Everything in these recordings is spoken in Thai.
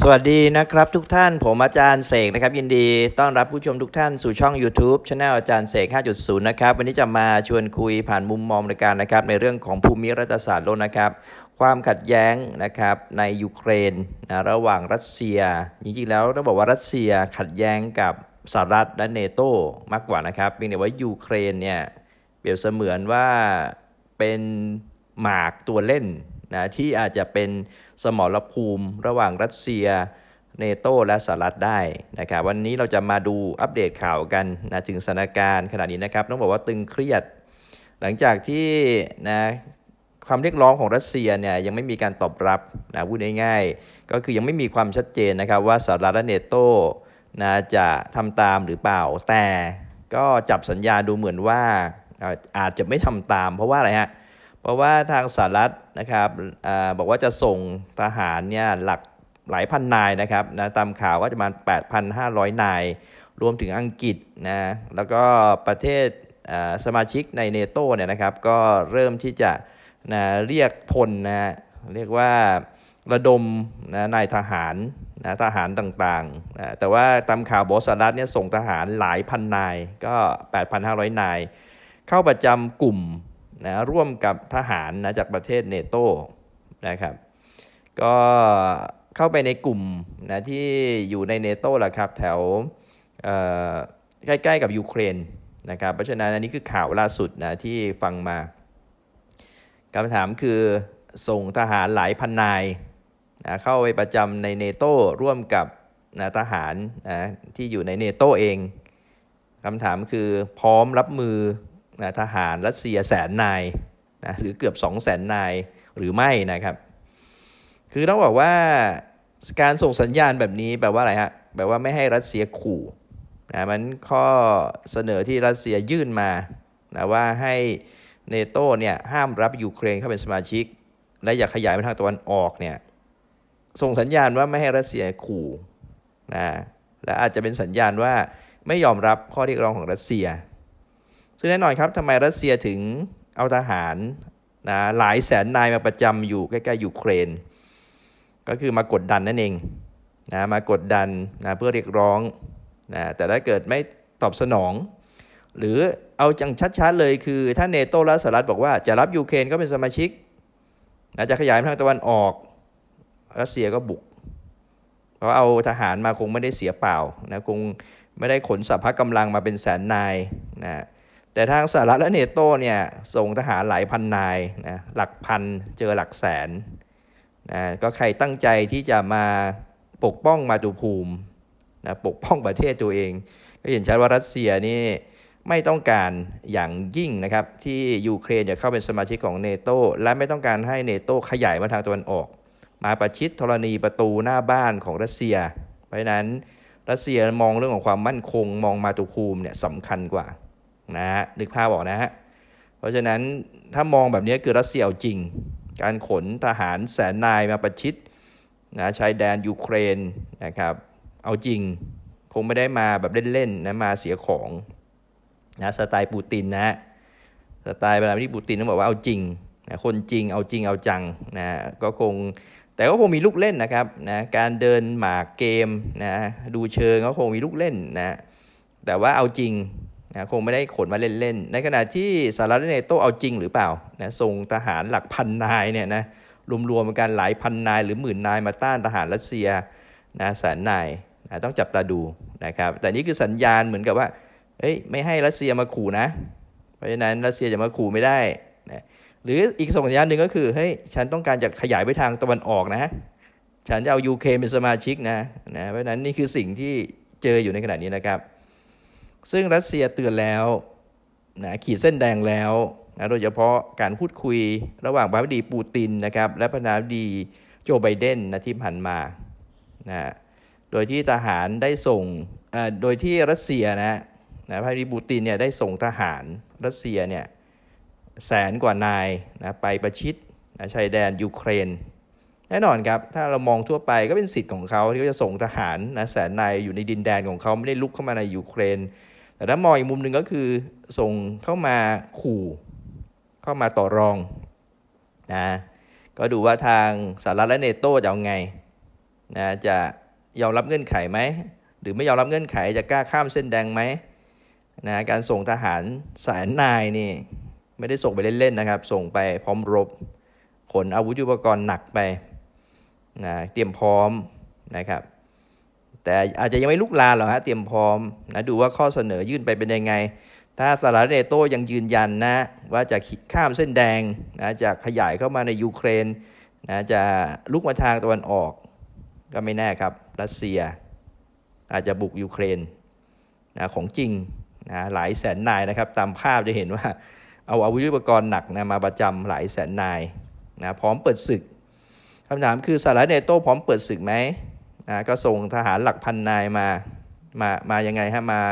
สวัสดีนะครับทุกท่านผมอาจารย์เสกนะครับยินดีต้อนรับผู้ชมทุกท่านสู่ช่อง YouTube Channel อาจารย์เสก 5.0 นะครับวันนี้จะมาชวนคุยผ่านมุมมองในการนะครับในเรื่องของภูมิรัฐศาสตร์โลกนะครับ ความขัดแย้งนะครับในยูเครนนะระหว่างรัสเซียจริงๆแล้วต้องบอกว่ารัสเซียขัดแย้งกับสหรัฐและเนโตมากกว่านะครับเพียงแต่ว่ายูเครนเนี่ยเปรียบเสมือนว่าเป็นหมากตัวเล่น นะที่อาจจะเป็นสมรภูมิระหว่างรัสเซียเนโตและสหรัฐได้นะครับวันนี้เราจะมาดูอัปเดตข่าวกันนะถึงสถานการณ์ขณะนี้นะครับต้องบอกว่าตึงเครียด หลังจากที่นะความเรียกร้องของรัสเซียเนี่ยยังไม่มีการตอบรับนะพูดง่ายๆ ก็คือยังไม่มีความชัดเจนนะครับว่าสหรัฐและเนโตนะจะทำตามหรือเปล่า แต่ก็จับสัญญาดูเหมือนว่าอาจจะไม่ทำตาม เพราะว่าอะไรฮะเพราะว่าทางสหรัฐนะครับอบอกว่าจะส่งทหารเนี่ยหลักหลายพันนายนะครับนะตามข่าวก็จะมา 8,500 นาย รวมถึงอังกฤษนะแล้วก็ประเทศสมาชิกในเนโตเนี่ยนะครับก็เริ่มที่จะนะเรียกพลนะเรียกว่าระดมนะนายทหารนะทหารต่างๆนะแต่ว่าตามข่าวบอสรัฐเนี่ยส่งทหารหลายพันนายก็ 8,500 นาย เข้าประจำกลุ่ม นะร่วมกับทหารนะจากประเทศเนโตนะครับก็เข้าไปในกลุ่มนะที่อยู่ในเนโตแหละครับแถวใกล้ๆกับยูเครนนะครับเพราะฉะนั้นอันนี้คือข่าวล่าสุดนะที่ฟังมาคำถามคือส่งทหารหลายพันนายนะเข้าไปประจำในเนโตร่วมกับนะทหารนะที่อยู่ในเนโตเองคำถามคือพร้อมรับมือ นะทหารรัสเซียแสนนายนะหรือเกือบ 2 0 0แสนนายหรือไม่นะครับ คือต้องบอกว่าการส่งสัญญาณแบบนี้แปลว่าอะไรฮะแปลว่าไม่ให้รัสเซียขู่นะมันข้อเสนอที่รัสเซียยื่นมานะว่าให้เนโตเนี่ยห้ามรับยูเครนเข้าเป็นสมาชิก และอย่าขยายไปทางตะวันออกเนี่ยส่งสัญญาณว่าไม่ให้รัสเซียขู่นะและอาจจะเป็นสัญญาณว่าไม่ยอมรับข้อเรียกร้องของรัสเซีย ซึ่งแน่นอนครับทำไมรัสเซียถึงเอาทหารนะหลายแสนนายมาประจำอยู่ใกล้ๆยูเครน ก็คือมากดดันนั่นเองนะมากดดันนะเพื่อเรียกร้องนะแต่ถ้าเกิดไม่ตอบสนอง หรือเอาจังชัดๆเลยคือ ถ้าเนโตและสหรัฐบอกว่าจะรับยูเครนก็เป็นสมาชิกนะจะขยายไปทางตะวันออก รัสเซียก็บุก เพราะเอาทหารมาคงไม่ได้เสียเปล่านะคงไม่ได้ขนสัพพะกำลังมาเป็นแสนนายนะ แต่ทางสหรัฐและเนโตเนี่ยส่งทหารหลายพันนายนะหลักพันเจอหลักแสนนะก็ใครตั้งใจที่จะมาปกป้องมาตุภูมินะปกป้องประเทศตัวเอง ก็เห็นชัดว่ารัสเซียนี่ไม่ต้องการอย่างยิ่งนะครับ ที่ยูเครนจะเข้าเป็นสมาชิกของเนโตและไม่ต้องการให้เนโตขยายมาทางตะวันออก มาประชิดธรณีประตูหน้าบ้านของรัสเซีย เพราะฉะนั้นรัสเซียมองเรื่องของความมั่นคง มองมาตุภูมิเนี่ยสำคัญกว่า นะฮะนึกภาพออกนะฮะเพราะฉะนั้นถ้ามองแบบนี้คือรัสเซียเอาจริง การขนทหารแสนนายมาประชิดนะชายแดนยูเครนนะครับเอาจริงคงไม่ได้มาแบบเล่นๆนะมาเสียของนะสไตล์ปูตินนะฮะสไตล์เวลาที่ปูตินต้องบอกว่าเอาจริงนะคนจริงเอาจริงเอาจังนะก็คงแต่ก็คงมีลูกเล่นนะครับนะการเดินหมากเกมนะดูเชิงก็คงมีลูกเล่นนะแต่ว่าเอาจริง นะคงไม่ได้ขนมาเล่นๆ ในขณะที่สหรัฐเนโตเอาจริงหรือเปล่านะส่งทหารหลักพันนายเนี่ยนะรวมๆกันหลายพันนายหรือหมื่นนายมาต้านทหารรัสเซียนะแสนนายนะต้องจับตาดูนะครับแต่นี่คือสัญญาณเหมือนกับว่าเฮ้ยไม่ให้รัสเซียมาขู่นะ เพราะฉะนั้นรัสเซียจะมาขู่ไม่ได้นะหรืออีกสัญญาณหนึ่งก็คือเฮ้ยฉันต้องการจะขยายไปทางตะวันออกนะ ฉันจะเอายูเครนเป็นสมาชิกนะนะเพราะฉะนั้นนี่คือสิ่งที่เจออยู่ในขณะนี้นะครับ ซึ่งรัสเซียเตือนแล้วนะขีดเส้นแดงแล้วนะโดยเฉพาะการพูดคุยระหว่างประธานาธิบดีปูตินนะครับและประธานาธิบดีโจไบเดนนะที่ผ่านมานะโดยที่ทหารได้ส่งโดยที่รัสเซียนะนะประธานาธิบดีปูตินเนี่ยได้ส่งทหารรัสเซียเนี่ยแสนกว่านายนะไปประชิดนะชายแดนยูเครน แน่นอนครับ ถ้าเรามองทั่วไปก็เป็นสิทธิ์ของเขาที่เขาจะส่งทหารนะแสนนายอยู่ในดินแดนของเขาไม่ได้ลุกเข้ามาในยูเครน แต่ถ้ามองอีกมุมหนึ่งก็คือส่งเข้ามาขู่เข้ามาต่อรองนะก็ดูว่าทางสหรัฐและเนโตจะเอาไงนะจะยอมรับเงื่อนไขไหมหรือไม่ยอมรับเงื่อนไขจะกล้าข้ามเส้นแดงไหมนะการส่งทหารแสนนายนี่ไม่ได้ส่งไปเล่นๆนะครับ ส่งไปพร้อมรบ ขนอาวุธยุทโธปกรณ์หนักไปนะเตรียมพร้อมนะครับ แต่อาจจะยังไม่ลุกลามหรอกฮะเตรียมพร้อมนะดูว่าข้อเสนอยื่นไปเป็นยังไง ถ้าสหรัฐเนโตยังยืนยันนะว่าจะข้ามเส้นแดงนะจะขยายเข้ามาในยูเครนนะจะลุกมาทางตะวันออกก็ไม่แน่ครับรัสเซีย อาจจะบุกยูเครนนะของจริงนะหลายแสนนายนะครับ ตามภาพจะเห็นว่าเอาอาวุธยุทโธปกรณ์หนักนะมาประจำหลายแสนนายนะพร้อมเปิดศึกคำถามคือสหรัฐเนโต้พร้อมเปิดศึกไหม นะก็ส่งทหารหลักพันนายมา มา มายังไงฮะ มา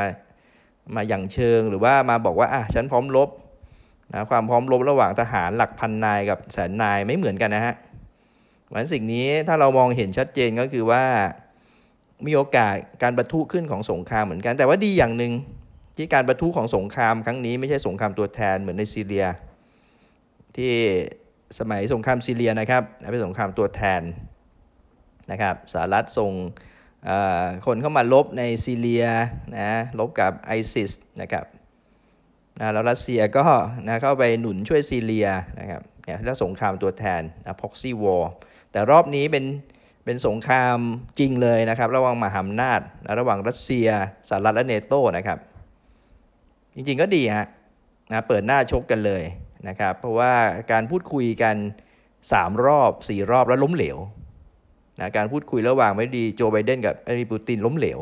มาอย่างเชิงหรือว่ามาบอกว่าอะฉันพร้อมรบนะความพร้อมรบระหว่างทหารหลักพันนายกับแสนนายไม่เหมือนกันนะฮะเพราะฉะนั้นสิ่งนี้ถ้าเรามองเห็นชัดเจนก็คือว่ามีโอกาสการประทุขึ้นของสงครามเหมือนกัน แต่ว่าดีอย่างหนึ่งที่การประทุของสงครามครั้งนี้ไม่ใช่สงครามตัวแทนเหมือนในซีเรีย ที่สมัยสงครามซีเรียนะครับเป็นสงครามตัวแทน นะครับสหรัฐส่งคนเข้ามาลบในซีเรียนะลบกับไอซิสนะครับนะแล้วรัสเซียก็นะเข้าไปหนุนช่วยซีเรียนะครับเนี่ยแล้วสงครามตัวแทนนะ proxy war แต่รอบนี้เป็นเป็นสงครามจริงเลยนะครับ ระหว่างมหาอำนาจนะระหว่างรัสเซียสหรัฐและเนโตนะครับ จริงๆก็ดีฮะนะเปิดหน้าชกกันเลยนะครับ เพราะว่าการพูดคุยกัน 3 รอบ 4 รอบแล้วล้มเหลว นะการพูดคุยระหว่างไม่ดีโจไบเดนกับไอ้ปูตินล้มเหลว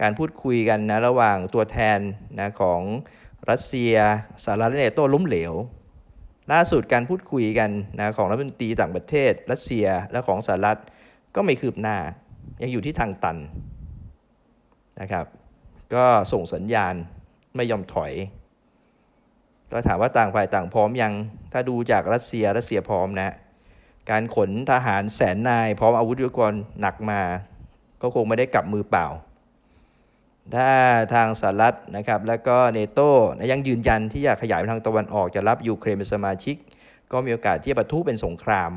การพูดคุยกันนะระหว่างตัวแทนนะของรัสเซียสหรัฐและเนโต้ล้มเหลว ล่าสุดการพูดคุยกันนะของรัฐมนตรีต่างประเทศ รัสเซียและของสหรัฐก็ไม่คืบหน้า ยังอยู่ที่ทางตันนะครับ ก็ส่งสัญญาณไม่ยอมถอย ก็ถามว่าต่างฝ่ายต่างพร้อมยัง ถ้าดูจากรัสเซียรัสเซียพร้อมนะ การขนทหารแสนนายพร้อมอาวุธยุทโธปกรณ์หนักมา ก็คงไม่ได้กลับมือเปล่า ถ้าทางสหรัฐนะครับแล้วก็เนโต้ยังยืนยันที่อยากขยายไปทางตะวันออกจะรับยูเครนเป็นสมาชิก ก็มีโอกาสที่จะปะทุเป็นสงคราม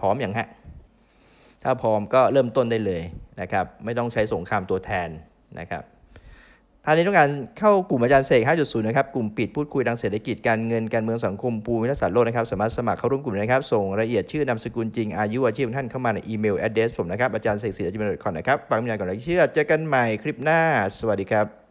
พร้อมอย่างฮะถ้าพร้อมก็เริ่มต้นได้เลยนะครับ ไม่ต้องใช้สงครามตัวแทนนะครับ ท่านนี้ต้องการเข้ากลุ่มอาจารย์เสก 5.0 นะครับ กลุ่มปิดพูดคุยดังเศรษฐกิจการเงินการเมืองสังคมภูมิรัศาสตร์โลกนะครับ สามารถสมัครเข้าร่วมกลุ่มนะครับ ส่งรายละเอียดชื่อนามสกุลจริงอายุอาชีพของท่านเข้ามาในอีเมลแอดเดสผมนะครับอาจารย์เสกศิริจิมนคอนนะครับฟังมีนาก่อนเลยเชื่อเจอกันใหม่คลิปหน้า สวัสดีครับ